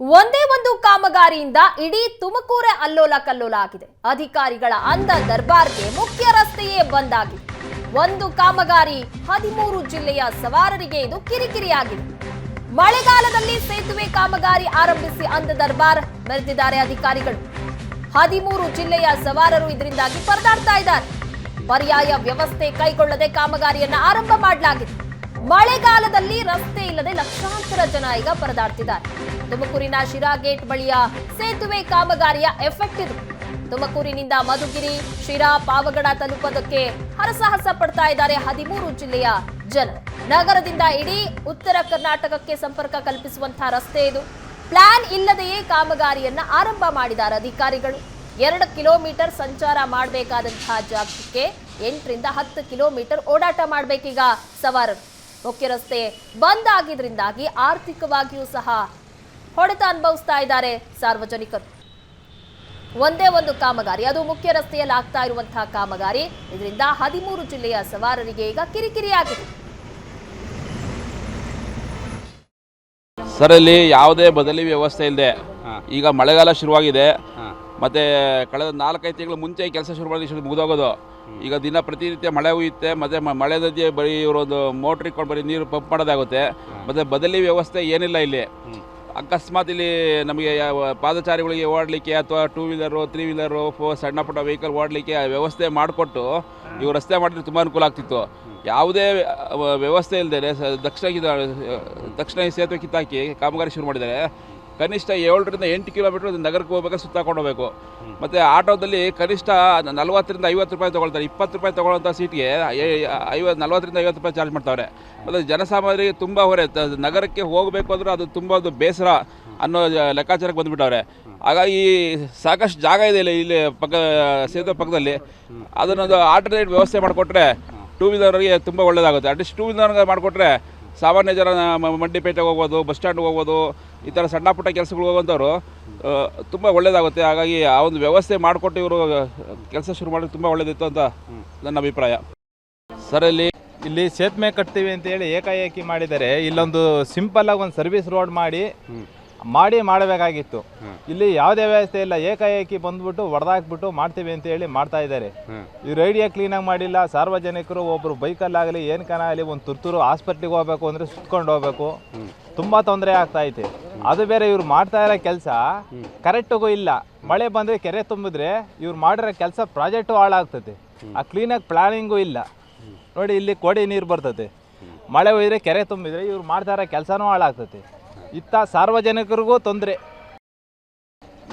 ಒಂದೇ ಒಂದು ಕಾಮಗಾರಿಯಿಂದ ಇಡೀ ತುಮಕೂರೇ ಅಲ್ಲೋಲ ಕಲ್ಲೋಲ ಆಗಿದೆ. ಅಧಿಕಾರಿಗಳ ಅಂದ ದರ್ಬಾರ್ಗೆ ಮುಖ್ಯ ರಸ್ತೆಯೇ ಬಂದ್ ಒಂದು ಕಾಮಗಾರಿ ಹದಿಮೂರು ಜಿಲ್ಲೆಯ ಸವಾರರಿಗೆ ಇದು ಕಿರಿಕಿರಿಯಾಗಿದೆ. ಮಳೆಗಾಲದಲ್ಲಿ ಸೇತುವೆ ಕಾಮಗಾರಿ ಆರಂಭಿಸಿ ಅಂದ ದರ್ಬಾರ್ ಮೆರೆದಿದ್ದಾರೆ ಅಧಿಕಾರಿಗಳು. ಹದಿಮೂರು ಜಿಲ್ಲೆಯ ಸವಾರರು ಇದರಿಂದಾಗಿ ಪರದಾಡ್ತಾ ಇದ್ದಾರೆ. ಪರ್ಯಾಯ ವ್ಯವಸ್ಥೆ ಕೈಗೊಳ್ಳದೆ ಕಾಮಗಾರಿಯನ್ನ ಆರಂಭ ಮಾಡಲಾಗಿದೆ. ಮಳೆಗಾಲದಲ್ಲಿ ರಸ್ತೆ ಇಲ್ಲದೆ ಲಕ್ಷಾಂತರ ಜನ ಈಗ ಪರದಾಡ್ತಿದ್ದಾರೆ. ತುಮಕೂರಿನ ಶಿರಾ ಗೇಟ್ ಬಳಿಯ ಸೇತುವೆ ಕಾಮಗಾರಿಯ ಎಫೆಕ್ಟ್ ಇದು. ತುಮಕೂರಿನಿಂದ ಮಧುಗಿರಿ, ಶಿರಾ, ಪಾವಗಡ ತಲುಪೋದಕ್ಕೆ ಹರಸಾಹಸ ಪಡ್ತಾ ಇದ್ದಾರೆ ಹದಿಮೂರು ಜಿಲ್ಲೆಯ ಜನ. ನಗರದಿಂದ ಇಡೀ ಉತ್ತರ ಕರ್ನಾಟಕಕ್ಕೆ ಸಂಪರ್ಕ ಕಲ್ಪಿಸುವಂತಹ ರಸ್ತೆ ಇದು. ಪ್ಲಾನ್ ಇಲ್ಲದೆಯೇ ಕಾಮಗಾರಿಯನ್ನ ಆರಂಭ ಮಾಡಿದ್ದಾರೆ ಅಧಿಕಾರಿಗಳು. ಎರಡು ಕಿಲೋಮೀಟರ್ ಸಂಚಾರ ಮಾಡಬೇಕಾದಂತಹ ಜಾಗಕ್ಕೆ ಎಂಟರಿಂದ ಹತ್ತು ಕಿಲೋಮೀಟರ್ ಓಡಾಟ ಮಾಡಬೇಕೀಗ ಸವಾರರು. ಮುಖ್ಯ ರಸ್ತೆ ಬಂದ್ ಆಗಿದ್ರಿಂದಾಗಿ ಆರ್ಥಿಕವಾಗಿಯೂ ಸಹ ಹೊಡೆತ ಅನುಭವಿಸ್ತಾ ಇದ್ದಾರೆ ಸಾರ್ವಜನಿಕರು. ಒಂದೇ ಒಂದು ಕಾಮಗಾರಿ ಅದು ಮುಖ್ಯ ರಸ್ತೆಯಲ್ಲಿ ಆಗ್ತಾ ಇರುವಂತಹ ಕಾಮಗಾರಿ. ಇದರಿಂದ ಹದಿಮೂರು ಜಿಲ್ಲೆಯ ಸವಾರರಿಗೆ ಈಗ ಕಿರಿಕಿರಿಯಾಗಿದೆ. ಸರ್ ಇಲ್ಲಿ ಯಾವುದೇ ಬದಲಿ ವ್ಯವಸ್ಥೆ ಇಲ್ಲದೆ ಈಗ ಮಳೆಗಾಲ ಶುರುವಾಗಿದೆ. ಮತ್ತೆ ಕಳೆದ ನಾಲ್ಕೈದು ತಿಂಗಳು ಮುಂಚೆ ಕೆಲಸ ಶುರು ಮಾಡಿದ ಶುರು ಮುಗಿದೋಗೋದು. ಈಗ ದಿನ ಪ್ರತಿನಿತ್ಯ ಮಳೆ ಹುಯ್ಯುತ್ತೆ ಮತ್ತೆ ಮಳೆ ನದಿ ಬರೀ ಇವರೊಂದು ಮೋಟ್ರ್ ಇಟ್ಕೊಂಡು ಬರೀ ನೀರು ಪಂಪ್ ಮಾಡೋದಾಗುತ್ತೆ. ಮತ್ತೆ ಬದಲಿ ವ್ಯವಸ್ಥೆ ಏನಿಲ್ಲ ಇಲ್ಲಿ. ಅಕಸ್ಮಾತ್ ಇಲ್ಲಿ ನಮಗೆ ಪಾದಚಾರಿಗಳಿಗೆ ಓಡಲಿಕ್ಕೆ ಅಥವಾ two wheeler three wheeler four ಸಣ್ಣ ಪುಟ್ಟ ವೆಹಿಕಲ್ ಓಡಲಿಕ್ಕೆ ವ್ಯವಸ್ಥೆ ಮಾಡಿಕೊಟ್ಟು ಇವು ರಸ್ತೆ ಮಾಡಿದ್ರೆ ತುಂಬ ಅನುಕೂಲ ಆಗ್ತಿತ್ತು. ಯಾವುದೇ ವ್ಯವಸ್ಥೆ ಇಲ್ಲದೆ ದಕ್ಷಿಣ ದಕ್ಷಿಣ ಸೇತುವೆ ಕಿತ್ತಾಕಿ ಕಾಮಗಾರಿ ಶುರು ಮಾಡಿದ್ದಾರೆ. ಕನಿಷ್ಠ ಏಳರಿಂದ ಎಂಟು ಕಿಲೋಮೀಟರ್ ನಗರಕ್ಕೆ ಹೋಗ್ಬೇಕಾದ್ರೆ ಸುತ್ತಾಕೊಂಡು ಹೋಗಬೇಕು. ಮತ್ತು ಆಟೋದಲ್ಲಿ ಕನಿಷ್ಠ ನಲ್ವತ್ತರಿಂದ ಐವತ್ತು ರೂಪಾಯಿ ತೊಗೊಳ್ತಾರೆ. ಇಪ್ಪತ್ತು ರೂಪಾಯಿ ತೊಗೊಳ್ಳೋಂಥ ಸೀಟ್ಗೆ ಐವತ್ತು ನಲ್ವತ್ತರಿಂದ ಐವತ್ತು ರೂಪಾಯಿ ಚಾರ್ಜ್ ಮಾಡ್ತಾವ್ರೆ. ಮತ್ತು ಜನಸಾಮಾನ್ಯರಿಗೆ ತುಂಬ ಹೊರೆ. ನಗರಕ್ಕೆ ಹೋಗಬೇಕು ಅಂದ್ರೆ ಅದು ತುಂಬ ಒಂದು ಬೇಸರ ಅನ್ನೋ ಲೆಕ್ಕಾಚಾರಕ್ಕೆ ಬಂದುಬಿಟ್ಟವ್ರೆ. ಹಾಗಾಗಿ ಸಾಕಷ್ಟು ಜಾಗ ಇದೆ ಇಲ್ಲಿ ಇಲ್ಲಿ ಪಕ್ಕ ಸೇತುವೆ ಪಕ್ಕದಲ್ಲಿ. ಅದನ್ನೊಂದು ಆಲ್ಟರ್ನೇಟ್ ವ್ಯವಸ್ಥೆ ಮಾಡಿಕೊಟ್ರೆ ಟೂ ವೀಲರ್ಗೆ ತುಂಬ ಒಳ್ಳೆಯದಾಗುತ್ತೆ ಅಟ್ಲೀಸ್ಟ್ ಟೂ ವೀಲರ್ಗೆ ಮಾಡಿಕೊಟ್ರೆ ಸಾಮಾನ್ಯ ಜನ ಮಂಡಿಪೇಟೆಗೆ ಹೋಗ್ಬೋದು ಬಸ್ ಸ್ಟ್ಯಾಂಡ್ಗೆ ಹೋಗ್ಬೋದು ಈ ಥರ ಸಣ್ಣ ಪುಟ್ಟ ಕೆಲಸಗಳು ಹೋಗುವಂಥವ್ರು ತುಂಬ ಒಳ್ಳೆಯದಾಗುತ್ತೆ ಹಾಗಾಗಿ ಆ ಒಂದು ವ್ಯವಸ್ಥೆ ಮಾಡಿಕೊಟ್ಟು ಇವರು ಕೆಲಸ ಶುರು ಮಾಡಿದ್ರೆ ತುಂಬ ಒಳ್ಳೆಯದಿತ್ತು ಅಂತ ನನ್ನ ಅಭಿಪ್ರಾಯ. ಸರ್, ಇಲ್ಲಿ ಇಲ್ಲಿ ಸೇತುವೆ ಕಟ್ತೀವಿ ಅಂತ ಹೇಳಿ ಏಕಾಏಕಿ ಮಾಡಿದರೆ ಇಲ್ಲೊಂದು ಸಿಂಪಲ್ ಆಗಿ ಒಂದು ಸರ್ವಿಸ್ ರೋಡ್ ಮಾಡಿ ಮಾಡಿ ಮಾಡಬೇಕಾಗಿತ್ತು. ಇಲ್ಲಿ ಯಾವುದೇ ವ್ಯವಸ್ಥೆ ಇಲ್ಲ. ಏಕಾಏಕಿ ಬಂದ್ಬಿಟ್ಟು ಹೊಡೆದಾಕ್ಬಿಟ್ಟು ಮಾಡ್ತೀವಿ ಅಂತ ಹೇಳಿ ಮಾಡ್ತಾ ಇದ್ದಾರೆ. ಇವ್ರು ಐಡಿಯಾ ಕ್ಲೀನಾಗಿ ಮಾಡಿಲ್ಲ? ಸಾರ್ವಜನಿಕರು ಒಬ್ಬರು ಬೈಕಲ್ಲಾಗಲಿ ಏನು ಆಗಲಿ, ಒಂದು ತುರ್ತುರು ಹಾಸ್ಪಿಟ್ಲಿಗೆ ಹೋಗ್ಬೇಕು ಅಂದರೆ ಸುತ್ಕೊಂಡು ಹೋಗ್ಬೇಕು. ತುಂಬ ತೊಂದರೆ ಆಗ್ತಾ ಐತೆ. ಅದು ಬೇರೆ ಇವ್ರು ಮಾಡ್ತಾ ಇರೋ ಕೆಲಸ ಕರೆಕ್ಟಿಗೂ ಇಲ್ಲ. ಮಳೆ ಬಂದರೆ ಕೆರೆ ತುಂಬಿದ್ರೆ ಇವ್ರು ಮಾಡಿರೋ ಕೆಲಸ ಪ್ರಾಜೆಕ್ಟು ಹಾಳಾಗ್ತದೆ. ಆ ಕ್ಲೀನಾಗಿ ಪ್ಲಾನಿಂಗು ಇಲ್ಲ. ನೋಡಿ ಇಲ್ಲಿ ಕೋಡಿ ನೀರು ಬರ್ತದೆ. ಮಳೆ ಹೋಯ್ದ್ರೆ ಕೆರೆ ತುಂಬಿದ್ರೆ ಇವ್ರು ಮಾಡ್ತಾ ಇರೋ ಕೆಲಸನೂ ಹಾಳಾಗ್ತದೆ. ಇತ್ತ ಸಾರ್ವಜನಿಕರಿಗೂ ತೊಂದರೆ.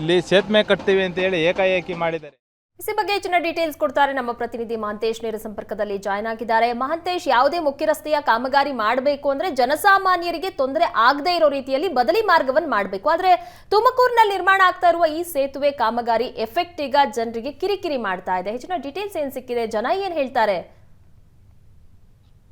ಇಲ್ಲಿ ಸೇತುವೆ ಕಟ್ತೀವಿ ಅಂತ ಹೇಳಿ ಏಕಾಏಕಿ ಮಾಡಿದ್ದಾರೆ. ಇಸಿ ಬಗ್ಗೆ ಹೆಚ್ಚಿನ ಡೀಟೇಲ್ಸ್ ಕೊಡ್ತಾರೆ ನಮ್ಮ ಪ್ರತಿನಿಧಿ ಮಹಂತೇಶ್. ನೇರ ಸಂಪರ್ಕದಲ್ಲಿ ಜಾಯ್ನ್ ಆಗಿದ್ದಾರೆ. ಮಹಂತೇಶ್, ಯಾವುದೇ ಮುಖ್ಯ ರಸ್ತೆಯ ಕಾಮಗಾರಿ ಮಾಡಬೇಕು ಅಂದ್ರೆ ಜನಸಾಮಾನ್ಯರಿಗೆ ತೊಂದರೆ ಆಗದೇ ಇರೋ ರೀತಿಯಲ್ಲಿ ಬದಲಿ ಮಾರ್ಗವನ್ನು ಮಾಡಬೇಕು. ಆದ್ರೆ ತುಮಕೂರಿನಲ್ಲಿ ನಿರ್ಮಾಣ ಆಗ್ತಾ ಇರುವ ಈ ಸೇತುವೆ ಕಾಮಗಾರಿ ಎಫೆಕ್ಟ್ ಈಗ ಜನರಿಗೆ ಕಿರಿಕಿರಿ ಮಾಡ್ತಾ ಇದೆ. ಹೆಚ್ಚಿನ ಡೀಟೇಲ್ಸ್ ಏನ್ ಸಿಕ್ಕಿದೆ? ಜನ ಏನ್ ಹೇಳ್ತಾರೆ?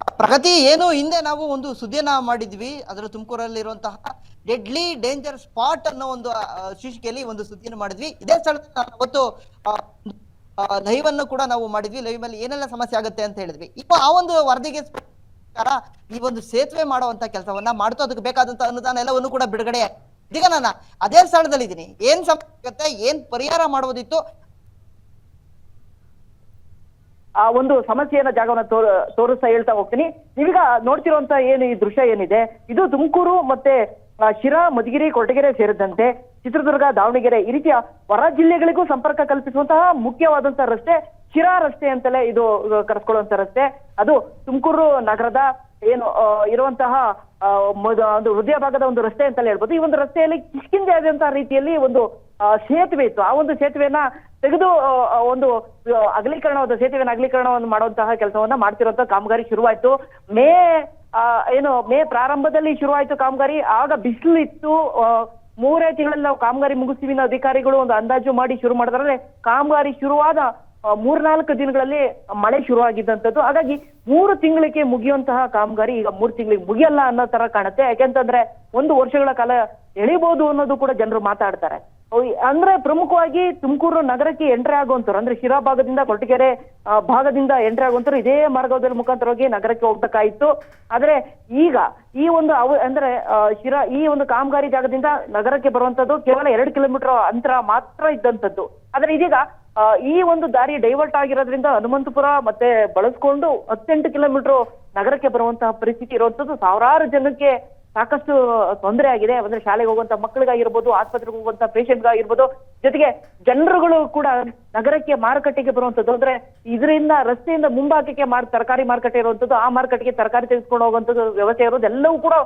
ಪ್ರಗತಿ ಏನು? ಹಿಂದೆ ನಾವು ಒಂದು ಸುದ್ದಿಯನ್ನ ಮಾಡಿದ್ವಿ. ಅದರ ತುಮಕೂರಲ್ಲಿರುವಂತಹ ಡೆಡ್ಲಿ ಡೇಂಜರ್ ಸ್ಪಾಟ್ ಅನ್ನೋ ಒಂದು ಶೀರ್ಷಿಕೆಯಲ್ಲಿ ಒಂದು ಸುದ್ದಿಯನ್ನು ಮಾಡಿದ್ವಿ. ಇದೇ ಸ್ಥಳದಲ್ಲಿ ಅವತ್ತು ಲೈವ್ ಅನ್ನು ಕೂಡ ನಾವು ಮಾಡಿದ್ವಿ. ಲೈವ್ ಅಲ್ಲಿ ಏನೆಲ್ಲ ಸಮಸ್ಯೆ ಆಗುತ್ತೆ ಅಂತ ಹೇಳಿದ್ವಿ. ಈಗ ಆ ಒಂದು ವರದಿಗೆ ಈ ಒಂದು ಸೇತುವೆ ಮಾಡುವಂತ ಕೆಲಸವನ್ನ ಮಾಡ್ತು ಅದಕ್ಕೆ ಬೇಕಾದಂತ ಅನುದಾನ ಎಲ್ಲವನ್ನು ಕೂಡ ಬಿಡುಗಡೆ ಈಗ ನಾನು ಅದೇ ಸ್ಥಳದಲ್ಲಿ ಇದ್ದೀನಿ ಏನ್ ಸಮಸ್ಯೆ ಆಗುತ್ತೆ? ಏನ್ ಪರಿಹಾರ ಮಾಡುವುದಿತ್ತು? ಆ ಒಂದು ಸಮಸ್ಯೆಯನ್ನ ಜಾಗವನ್ನ ತೋರ್, ತೋರಿಸ್ತಾ ಹೇಳ್ತಾ ಹೋಗ್ತೀನಿ. ನೀವೀಗ ನೋಡ್ತಿರುವಂತ ಏನು ಈ ದೃಶ್ಯ ಏನಿದೆ? ಇದು ತುಮಕೂರು ಮತ್ತೆ ಶಿರಾ, ಮಧುಗಿರಿ, ಕೊರಟಗೆರೆ ಸೇರಿದಂತೆ ಚಿತ್ರದುರ್ಗ, ದಾವಣಗೆರೆ ಈ ರೀತಿಯ ಹೊರ ಜಿಲ್ಲೆಗಳಿಗೂ ಸಂಪರ್ಕ ಕಲ್ಪಿಸುವಂತಹ ಮುಖ್ಯವಾದಂತಹ ರಸ್ತೆ ಶಿರಾ ರಸ್ತೆ ಅಂತಲೇ ಇದು ಕರೆಸ್ಕೊಳ್ಳುವಂತ ರಸ್ತೆ. ಅದು ತುಮಕೂರು ನಗರದ ಏನು ಇರುವಂತಹ ಒಂದು ಹೃದಯ ಭಾಗದ ಒಂದು ರಸ್ತೆ ಅಂತಲೇ ಹೇಳ್ಬೋದು. ಈ ಒಂದು ರಸ್ತೆಯಲ್ಲಿ ಕಿಷ್ಕಿಂದೆ ಆದಂತಹ ರೀತಿಯಲ್ಲಿ ಒಂದು ಸೇತುವೆ ಇತ್ತು. ಆ ಒಂದು ಸೇತುವೆಯನ್ನ ತೆಗೆದು ಒಂದು ಅಗಲೀಕರಣವಾದ ಸೇತುವೆನ ಅಗಲೀಕರಣವನ್ನು ಮಾಡುವಂತಹ ಕೆಲಸವನ್ನ ಮಾಡ್ತಿರುವಂತಹ ಕಾಮಗಾರಿ ಶುರುವಾಯ್ತು. ಮೇ ಏನು, ಮೇ ಪ್ರಾರಂಭದಲ್ಲಿ ಶುರುವಾಯ್ತು ಕಾಮಗಾರಿ. ಆಗ ಬಿಸಿಲು ಇತ್ತು ಮೂರೇ ತಿಂಗಳಲ್ಲಿ ನಾವು ಕಾಮಗಾರಿ ಮುಗಿಸ್ತೀವಿ ಅಧಿಕಾರಿಗಳು ಒಂದು ಅಂದಾಜು ಮಾಡಿ ಶುರು ಮಾಡಿದ್ರೆ ಕಾಮಗಾರಿ ಶುರುವಾದ ಮೂರ್ನಾಲ್ಕು ದಿನಗಳಲ್ಲಿ ಮಳೆ ಶುರುವಾಗಿದ್ದಂಥದ್ದು. ಹಾಗಾಗಿ ಮೂರು ತಿಂಗಳಿಗೆ ಮುಗಿಯುವಂತಹ ಕಾಮಗಾರಿ ಈಗ ಮೂರು ತಿಂಗಳಿಗೆ ಮುಗಿಯಲ್ಲ ಅನ್ನೋ ತರ ಕಾಣುತ್ತೆ. ಯಾಕೆಂತಂದ್ರೆ ಒಂದು ವರ್ಷಗಳ ಕಾಲ ಎಳಿಬಹುದು ಅನ್ನೋದು ಕೂಡ ಜನರು ಮಾತಾಡ್ತಾರೆ. ಅಂದ್ರೆ ಪ್ರಮುಖವಾಗಿ ತುಮಕೂರು ನಗರಕ್ಕೆ ಎಂಟ್ರಿ ಆಗುವಂತವ್ರು, ಅಂದ್ರೆ ಶಿರಾ ಭಾಗದಿಂದ ಕೊರಟಗೆರೆ ಭಾಗದಿಂದ ಎಂಟ್ರಿ ಆಗುವಂತವ್ರು ಇದೇ ಮಾರ್ಗದಲ್ಲಿ ಮುಖಾಂತರವಾಗಿ ನಗರಕ್ಕೆ ಹೋಗ್ಬೇಕಾಯ್ತು. ಆದ್ರೆ ಈಗ ಈ ಒಂದು ಅವ, ಅಂದ್ರೆ ಶಿರಾ, ಈ ಒಂದು ಕಾಮಗಾರಿ ಜಾಗದಿಂದ ನಗರಕ್ಕೆ ಬರುವಂತದ್ದು ಕೇವಲ ಎರಡು ಕಿಲೋಮೀಟರ್ ಅಂತರ ಮಾತ್ರ ಇದ್ದಂತದ್ದು. ಆದ್ರೆ ಇದೀಗ ಈ ಒಂದು ದಾರಿ ಡೈವರ್ಟ್ ಆಗಿರೋದ್ರಿಂದ ಹನುಮಂತಪುರ ಮತ್ತೆ ಬಳಸ್ಕೊಂಡು ಹತ್ತೆಂಟು ಕಿಲೋಮೀಟರ್ ನಗರಕ್ಕೆ ಬರುವಂತಹ ಪರಿಸ್ಥಿತಿ ಇರುವಂತದ್ದು ಸಾವಿರಾರು ಜನಕ್ಕೆ ಸಾಕಷ್ಟು ತೊಂದರೆ ಆಗಿದೆ. ಅಂದ್ರೆ ಶಾಲೆಗೆ ಹೋಗುವಂತ ಮಕ್ಕಳಿಗಾಗಿರ್ಬೋದು, ಆಸ್ಪತ್ರೆಗೆ ಹೋಗುವಂತ ಪೇಷಂಟ್ಗಾಗಿರ್ಬೋದು ಜೊತೆಗೆ ಜನರುಗಳು ಕೂಡ ನಗರಕ್ಕೆ ಮಾರುಕಟ್ಟೆಗೆ ಬರುವಂತದ್ದು. ಅಂದ್ರೆ ಇದರಿಂದ ರಸ್ತೆಯಿಂದ ಮುಂಭಾಗಕ್ಕೆ ಮಾರ್, ತರಕಾರಿ ಮಾರುಕಟ್ಟೆ ಇರುವಂತದ್ದು, ಆ ಮಾರುಕಟ್ಟೆಗೆ ತರಕಾರಿ ತೆಗೆದುಕೊಂಡು ಹೋಗುವಂತದ್ದು ವ್ಯವಸ್ಥೆ ಇರೋದು ಎಲ್ಲವೂ ಕೂಡ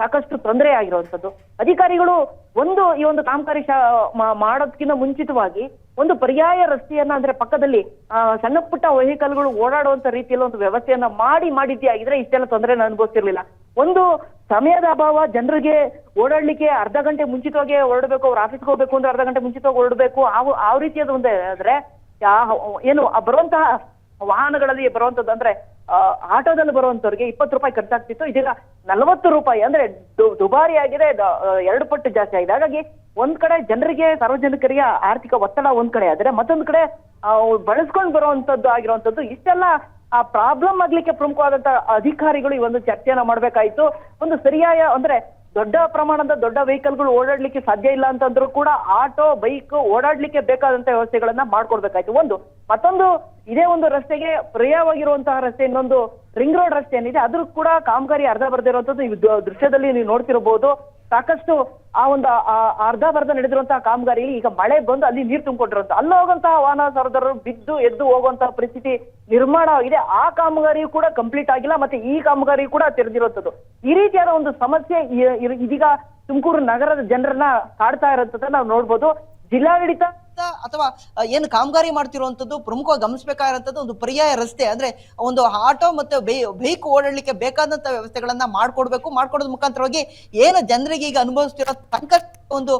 ಸಾಕಷ್ಟು ತೊಂದರೆ ಆಗಿರುವಂತದ್ದು. ಅಧಿಕಾರಿಗಳು ಒಂದು ಈ ಒಂದು ಕಾಮಗಾರಿ ಶಾ ಮಾಡೋದಕ್ಕಿಂತ ಮುಂಚಿತವಾಗಿ ಒಂದು ಪರ್ಯಾಯ ರಸ್ತೆಯನ್ನ, ಅಂದ್ರೆ ಪಕ್ಕದಲ್ಲಿ ಸಣ್ಣ ಪುಟ್ಟ ವೆಹಿಕಲ್ಗಳು ಓಡಾಡುವಂತ ರೀತಿಯಲ್ಲಿ ಒಂದು ವ್ಯವಸ್ಥೆಯನ್ನ ಮಾಡಿ ಮಾಡಿದ್ದೇ ಆಗಿದ್ರೆ ಇಷ್ಟೆಲ್ಲ ತೊಂದರೆನ ಅನುಭವಿಸ್ತಿರ್ಲಿಲ್ಲ ಒಂದು ಸಮಯದ ಅಭಾವ, ಜನರಿಗೆ ಓಡಾಡ್ಲಿಕ್ಕೆ ಅರ್ಧ ಗಂಟೆ ಮುಂಚಿತವಾಗಿ ಹೊರಡಬೇಕು, ಅವ್ರ ಆಫೀಸ್ಗೆ ಹೋಗ್ಬೇಕು ಅಂದ್ರೆ ಅರ್ಧ ಗಂಟೆ ಮುಂಚಿತವಾಗಿ ಹೊರಡಬೇಕು, ಆ ಆ ರೀತಿಯಾದ ಒಂದು. ಆದ್ರೆ ಏನು ಬರುವಂತಹ ವಾಹನಗಳಲ್ಲಿ ಬರುವಂತದ್ದು ಅಂದ್ರೆ ಆಟೋದಲ್ಲಿ ಬರುವಂತವ್ರಿಗೆ ಇಪ್ಪತ್ತು ರೂಪಾಯಿ ಖರ್ಚಾಗ್ತಿತ್ತು. ಇದೀಗ ನಲವತ್ತು ರೂಪಾಯಿ ಅಂದ್ರೆ ದುಬಾರಿ ಆಗಿದೆ. ಎರಡು ಪಟ್ಟು ಜಾಸ್ತಿ ಆಗಿದೆ. ಹಾಗಾಗಿ ಒಂದ್ ಕಡೆ ಜನರಿಗೆ, ಸಾರ್ವಜನಿಕರಿಗೆ ಆರ್ಥಿಕ ಒತ್ತಡ ಒಂದ್ ಕಡೆ. ಆದ್ರೆ ಮತ್ತೊಂದ್ ಕಡೆ ಬಳಸ್ಕೊಂಡ್ ಬರುವಂತದ್ದು ಆಗಿರುವಂತದ್ದು, ಇಷ್ಟೆಲ್ಲ ಆ ಪ್ರಾಬ್ಲಮ್ ಆಗ್ಲಿಕ್ಕೆ ಪ್ರಮುಖವಾದಂತ ಅಧಿಕಾರಿಗಳು ಈ ಒಂದು ಚರ್ಚೆಯನ್ನ ಮಾಡ್ಬೇಕಾಯ್ತು. ಒಂದು ಸರಿಯಾಯ ಅಂದ್ರೆ ದೊಡ್ಡ ಪ್ರಮಾಣದ ದೊಡ್ಡ ವೆಹಿಕಲ್ಗಳು ಓಡಾಡ್ಲಿಕ್ಕೆ ಸಾಧ್ಯ ಇಲ್ಲ ಅಂತಂದ್ರೂ ಕೂಡ ಆಟೋ ಬೈಕ್ ಓಡಾಡ್ಲಿಕ್ಕೆ ಬೇಕಾದಂತ ವ್ಯವಸ್ಥೆಗಳನ್ನ ಮಾಡ್ಕೊಡ್ಬೇಕಾಯ್ತು. ಒಂದು, ಮತ್ತೊಂದು, ಇದೇ ಒಂದು ರಸ್ತೆಗೆ ಪ್ರಿಯವಾಗಿರುವಂತಹ ರಸ್ತೆ, ಇನ್ನೊಂದು ರಿಂಗ್ ರೋಡ್ ರಸ್ತೆ ಏನಿದೆ ಅದ್ರ ಕೂಡ ಕಾಮಗಾರಿ ಅರ್ಧ ಬರ್ದಿರುವಂತದ್ದು ಈ ದೃಶ್ಯದಲ್ಲಿ ನೀವು ನೋಡ್ತಿರಬಹುದು ಸಾಕಷ್ಟು ಆ ಒಂದು, ಆ- ಅರ್ಧ ಬರ್ಧ ನಡೆದಿರುವಂತಹ ಕಾಮಗಾರಿಯಲ್ಲಿ ಈಗ ಮಳೆ ಬಂದು ಅಲ್ಲಿ ನೀರು ತುಂಬಿಕೊಂಡಿರುವಂತ ಅಲ್ಲಿ ಹೋಗುವಂತಹ ವಾಹನ ಸರದಾರರು ಬಿದ್ದು ಎದ್ದು ಹೋಗುವಂತಹ ಪರಿಸ್ಥಿತಿ ನಿರ್ಮಾಣ ಆಗಿದೆ. ಆ ಕಾಮಗಾರಿ ಕೂಡ ಕಂಪ್ಲೀಟ್ ಆಗಿಲ್ಲ ಮತ್ತೆ ಈ ಕಾಮಗಾರಿ ಕೂಡ ತೆರೆದಿರುವಂತದ್ದು. ಈ ರೀತಿಯಾದ ಒಂದು ಸಮಸ್ಯೆ ಇದೀಗ ತುಮಕೂರು ನಗರದ ಜನರನ್ನ ಕಾಡ್ತಾ ಇರೋದನ್ನ ನಾವು ನೋಡ್ಬೋದು. ಜಿಲ್ಲಾಡಳಿತ ಅಥವಾ ಆ, ಏನು ಕಾಮಗಾರಿ ಮಾಡ್ತಿರುವಂತದ್ದು ಪ್ರಮುಖವಾಗಿ ಗಮನಿಸಬೇಕಾದಂತದ್ದು ಒಂದು ಪರ್ಯಾಯ ರಸ್ತೆ. ಅಂದ್ರೆ ಒಂದು ಆಟೋ ಮತ್ತೆ ಬೈಕ್ ಓಡಾಡ್ಲಿಕ್ಕೆ ಬೇಕಾದಂತ ವ್ಯವಸ್ಥೆಗಳನ್ನ ಮಾಡ್ಕೊಡ್ಬೇಕು. ಮಾಡ್ಕೊಡೋದ್ ಮುಖಾಂತರವಾಗಿ ಏನು ಜನರಿಗೆ ಈಗ ಅನುಭವಿಸ್ತಿರೋ ಸಂಕಷ್ಟ ಒಂದು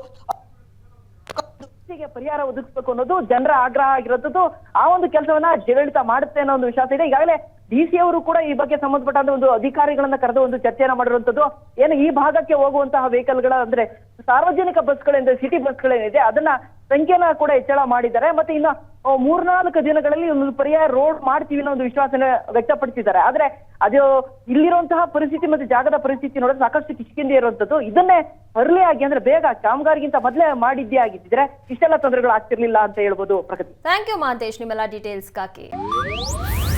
ಪರಿಹಾರ ಒದಗಿಸಬೇಕು ಅನ್ನೋದು ಜನರ ಆಗ್ರಹ ಆಗಿರೋದು ಆ ಒಂದು ಕೆಲಸವನ್ನ ಜಿಲ್ಲಾಡಳಿತ ಮಾಡುತ್ತೆ ಅನ್ನೋ ಒಂದು ವಿಶ್ವಾಸ ಇದೆ. ಈಗಾಗಲೇ ಡಿ ಸಿ ಅವರು ಕೂಡ ಈ ಬಗ್ಗೆ ಸಂಬಂಧಪಟ್ಟ ಒಂದು ಅಧಿಕಾರಿಗಳನ್ನ ಕರೆದು ಒಂದು ಚರ್ಚೆಯನ್ನ ಮಾಡಿರುವಂತದ್ದು, ಏನು ಈ ಭಾಗಕ್ಕೆ ಹೋಗುವಂತಹ ವೆಹಿಕಲ್ಗಳ ಅಂದ್ರೆ ಸಾರ್ವಜನಿಕ ಬಸ್ಗಳಿಂದ ಸಿಟಿ ಬಸ್ಗಳೇನಿದೆ, ಅದನ್ನ ಸಂಖ್ಯೆನ ಕೂಡ ಹೆಚ್ಚಳ ಮಾಡಿದ್ದಾರೆ. ಮತ್ತೆ ಇನ್ನ ಮೂರ್ನಾಲ್ಕು ದಿನಗಳಲ್ಲಿ ಒಂದು ಪರ್ಯಾಯ ರೋಡ್ ಮಾಡ್ತೀವಿ ಅನ್ನೋ ಒಂದು ವಿಶ್ವಾಸನ ವ್ಯಕ್ತಪಡಿಸಿದ್ದಾರೆ. ಆದ್ರೆ ಅದು ಇಲ್ಲಿರುವಂತಹ ಪರಿಸ್ಥಿತಿ ಮತ್ತೆ ಜಾಗದ ಪರಿಸ್ಥಿತಿ ನೋಡಿದ್ರೆ ಸಾಕಷ್ಟು ಕಿಷ್ಕಿಂದೆ ಇರುವಂತದ್ದು. ಇದನ್ನೇ ಅರ್ಲಿ ಆಗಿ ಅಂದ್ರೆ ಬೇಗ ಕಾಮಗಾರಿಗಿಂತ ಮೊದಲೇ ಮಾಡಿದ್ದೇ ಆಗಿದ್ದಿದ್ರೆ ಇಷ್ಟೆಲ್ಲ ತೊಂದರೆಗಳು ಆಗ್ತಿರ್ಲಿಲ್ಲ ಅಂತ ಹೇಳ್ಬೋದು ಪ್ರಗತಿ. ಥ್ಯಾಂಕ್ ಯು ಮಹಾಂತೇಶ್ ನಿಮ್ಮೆಲ್ಲ ಡೀಟೇಲ್ಸ್ಗಾಗಿ ಇದು